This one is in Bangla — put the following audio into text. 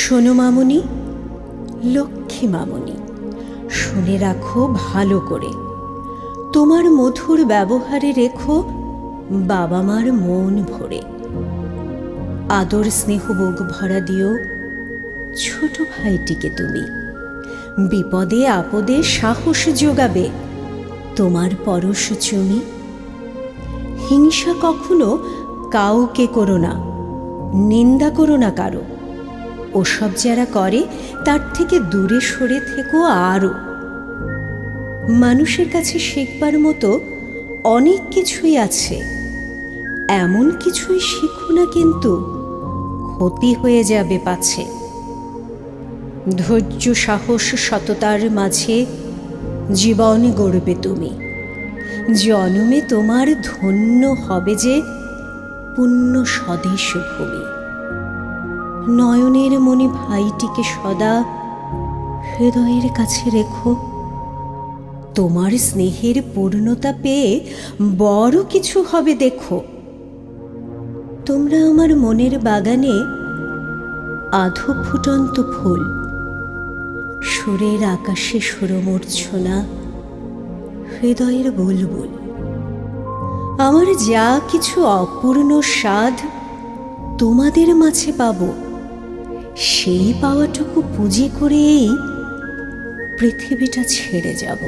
শোনো মামুনি, লক্ষ্মী মামুনি, শুনে রাখো ভালো করে। তোমার মধুর ব্যবহারে রেখো বাবা মার মন ভরে। আদর স্নেহ বুক ভরা দিও ছোট ভাইটিকে তুমি। বিপদে আপদে সাহস যোগাবে তোমার পরশ চুমি। হিংসা কখনো কাউকে করো না, নিন্দা করো না কারও। ওসব যারা করে, তার থেকে দূরে সরে থেকো আরও। মানুষের কাছে শেখবার মতো অনেক কিছুই আছে। এমন কিছুই শিখো না কিন্তু ক্ষতি হয়ে যাবে পাছে। ধৈর্য, সাহস, সততার মাঝে জীবন গড়বে তুমি। জন্মে তোমার ধন্য হবে যে পুণ্য স্বদেশ ভূমি। নয়নের মনি ভাইটিকে সদা হৃদয়ের কাছে রেখো। তোমার স্নেহের পূর্ণতা পেয়ে বড় কিছু হবে দেখো। তোমরা আমার মনের বাগানে আধো ফুটন্ত ফুল, সুরের আকাশে সুরমূর্ছনা হৃদয়ের বুলবুল। আমার যা কিছু অপূর্ণ স্বাদ তোমাদের মাঝে পাব। সেই পাওয়াটুকু পুঁজি করেই পৃথিবীটা ছেড়ে যাব।